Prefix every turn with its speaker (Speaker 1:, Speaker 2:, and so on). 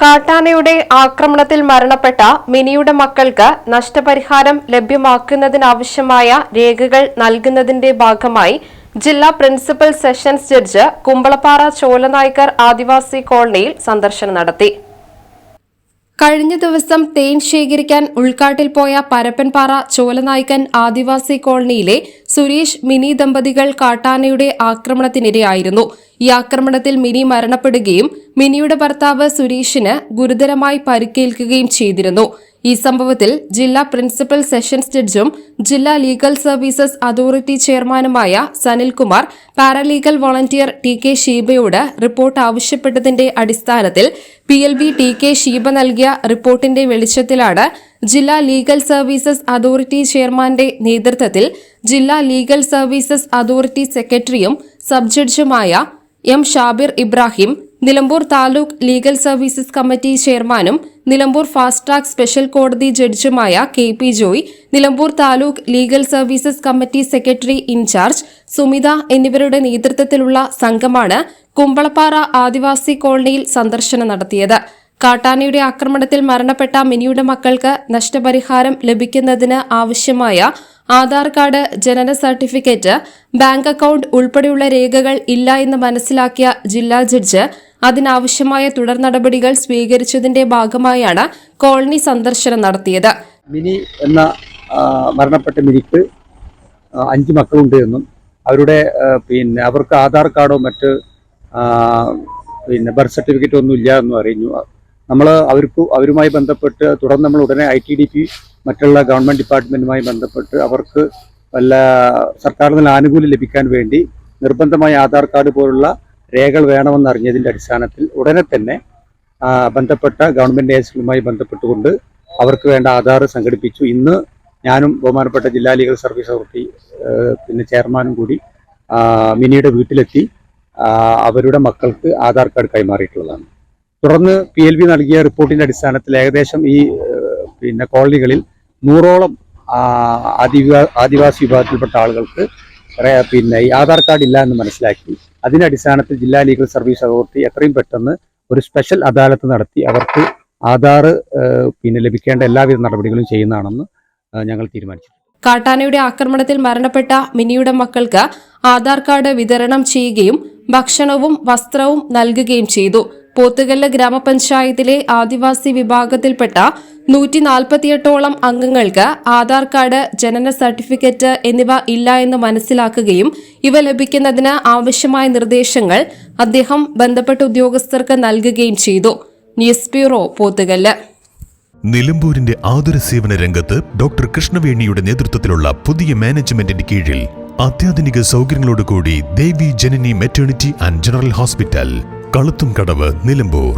Speaker 1: കാട്ടാനയുടെ ആക്രമണത്തിൽ മരണപ്പെട്ട മിനിയുടെ മക്കൾക്ക് നഷ്ടപരിഹാരം ലഭ്യമാക്കുന്നതിനാവശ്യമായ രേഖകൾ നൽകുന്നതിന്റെ ഭാഗമായി ജില്ലാ principal sessions judge Kumbalappara Cholanaikkar ആദിവാസി കോളനിയിൽ സന്ദർശനം നടത്തി. കഴിഞ്ഞ ദിവസം തേൻ ശേഖരിക്കാൻ ഉൾക്കാട്ടിൽ പോയ പരപ്പൻപാറ ചോലനായ്ക്കൻ ആദിവാസി കോളനിയിലെ സുരേഷ് മിനി ദമ്പതികൾ കാട്ടാനയുടെ ആക്രമണത്തിനിരയായിരുന്നു. ഈ ആക്രമണത്തിൽ മിനി മരണപ്പെടുകയും മിനിയുടെ ഭർത്താവ് സുരേഷിന് ഗുരുതരമായി പരിക്കേൽക്കുകയും ചെയ്തിരുന്നു. ഈ സംഭവത്തിൽ ജില്ലാ പ്രിൻസിപ്പൽ സെഷൻസ് ജഡ്ജും ജില്ലാ ലീഗൽ സർവീസസ് അതോറിറ്റി ചെയർമാനുമായ Sanilkumar paralegal volunteer T K ഷീബയോട് report ആവശ്യപ്പെട്ടതിന്റെ അടിസ്ഥാനത്തിൽ P L B T K Sheeba നൽകിയ റിപ്പോർട്ടിന്റെ വെളിച്ചത്തിലാണ് ജില്ലാ ലീഗൽ സർവീസസ് അതോറിറ്റി ചെയർമാന്റെ നേതൃത്വത്തിൽ ജില്ലാ ലീഗൽ സർവീസസ് അതോറിറ്റി സെക്രട്ടറിയും sub ജഡ്ജുമായ M Shabir Ibrahim Nilambur taluk legal services committee ചെയർമാനും നിലമ്പൂർ ഫാസ്റ്റ് ട്രാക്ക് സ്പെഷ്യൽ കോടതി ജഡ്ജുമായ K P Joy Nilambur taluk legal services committee secretary in charge Sumitha എന്നിവരുടെ നേതൃത്വത്തിലുള്ള സംഘമാണ് കുമ്പളപ്പാറ ആദിവാസി കോളനിയിൽ സന്ദർശനം നടത്തിയത്. കാട്ടാനയുടെ ആക്രമണത്തിൽ മരണപ്പെട്ട മിനിയുടെ മക്കൾക്ക് നഷ്ടപരിഹാരം ലഭിക്കുന്നതിന് ആവശ്യമായ ആധാർ കാർഡ് ജനന സർട്ടിഫിക്കറ്റ് ബാങ്ക് അക്കൌണ്ട് ഉൾപ്പെടെയുള്ള രേഖകൾ ഇല്ല എന്ന് മനസ്സിലാക്കിയ ജില്ലാ ജഡ്ജ് അതിനാവശ്യമായ തുടർ നടപടികൾ സ്വീകരിച്ചതിന്റെ ഭാഗമായാണ് കോളനി സന്ദർശനം നടത്തിയത്.
Speaker 2: മിനി എന്ന മരണപ്പെട്ട മിനിക്ക് അഞ്ച് മക്കളുണ്ട് എന്നും അവരുടെ പിന്നെ അവർക്ക് ആധാർ കാർഡോ മറ്റ് പിന്നെ ബർത്ത് സർട്ടിഫിക്കറ്റോ ഒന്നും ഇല്ല എന്നും അറിഞ്ഞു. നമ്മൾ അവർക്ക് അവരുമായി ബന്ധപ്പെട്ട് തുടർന്ന് നമ്മൾ ഉടനെ ഐ ടി ഡി പി മറ്റുള്ള ഗവൺമെന്റ് ഡിപ്പാർട്ട്മെന്റുമായി ബന്ധപ്പെട്ട് അവർക്ക് വല്ല സർക്കാരിൽ നിന്ന് ആനുകൂല്യം ലഭിക്കാൻ വേണ്ടി നിർബന്ധമായ ആധാർ കാർഡ് പോലുള്ള രേഖകൾ വേണമെന്ന് അറിഞ്ഞതിന്റെ അടിസ്ഥാനത്തിൽ ഉടനെ തന്നെ ബന്ധപ്പെട്ട ഗവൺമെന്റ് ഏജൻസികളുമായി ബന്ധപ്പെട്ടുകൊണ്ട് അവർക്ക് വേണ്ട ആധാർ സംഘടിപ്പിച്ചു. ഇന്ന് ഞാനും ബഹുമാനപ്പെട്ട ജില്ലാ ലീഗൽ സർവീസ് അതോറിറ്റി പിന്നെ ചെയർമാനും കൂടി മിനിയുടെ വീട്ടിലെത്തി അവരുടെ മക്കൾക്ക് ആധാർ കാർഡ് കൈമാറിയിട്ടുള്ളതാണ്. തുടർന്ന് പി എൽ ബി നൽകിയ റിപ്പോർട്ടിന്റെ അടിസ്ഥാനത്തിൽ ഏകദേശം ഈ പിന്നെ കോളനികളിൽ നൂറോളം ആദിവാ ആദിവാസി വിഭാഗത്തിൽപ്പെട്ട ആളുകൾക്ക് പിന്നെ ഈ ആധാർ കാർഡ് ഇല്ല എന്ന് മനസ്സിലാക്കി. അതിന്റെ അടിസ്ഥാനത്തിൽ ജില്ലാ ലീഗൽ സർവീസ് അതോറിറ്റി എത്രയും പെട്ടെന്ന് ഒരു സ്പെഷ്യൽ അദാലത്ത് നടത്തി അവർക്ക് ആധാർ പിന്നെ ലഭിക്കേണ്ട എല്ലാവിധ നടപടികളും ചെയ്യുന്നതാണെന്ന് ഞങ്ങൾ തീരുമാനിച്ചു.
Speaker 1: കാട്ടാനയുടെ ആക്രമണത്തിൽ മരണപ്പെട്ട മിനിയുടെ മക്കൾക്ക് ആധാർ കാർഡ് വിതരണം ചെയ്യുകയും ഭക്ഷണവും വസ്ത്രവും നൽകുകയും ചെയ്തു. പോത്തുകല്ല് ഗ്രാമപഞ്ചായത്തിലെ ആദിവാസി വിഭാഗത്തിൽപ്പെട്ട നൂറ്റി നാൽപ്പത്തിയെട്ടോളം അംഗങ്ങൾക്ക് ആധാർ കാർഡ് ജനന സർട്ടിഫിക്കറ്റ് എന്നിവ ഇല്ല എന്ന് മനസ്സിലാക്കുകയും ഇവ ലഭിക്കുന്നതിന് ആവശ്യമായ നിർദ്ദേശങ്ങൾ അദ്ദേഹം ബന്ധപ്പെട്ട ഉദ്യോഗസ്ഥർക്ക് നൽകുകയും ചെയ്തു. News bureau Pothukal.
Speaker 3: നിലമ്പൂരിന്റെ ആതുര സേവന രംഗത്ത് ഡോക്ടർ കൃഷ്ണവേണിയുടെ നേതൃത്വത്തിലുള്ള പുതിയ മാനേജ്മെന്റിന്റെ കീഴിൽ അത്യാധുനിക സൗകര്യങ്ങളോടുകൂടി Devi Janani maternity and general hospital Kaluthumkadavu Nilambur.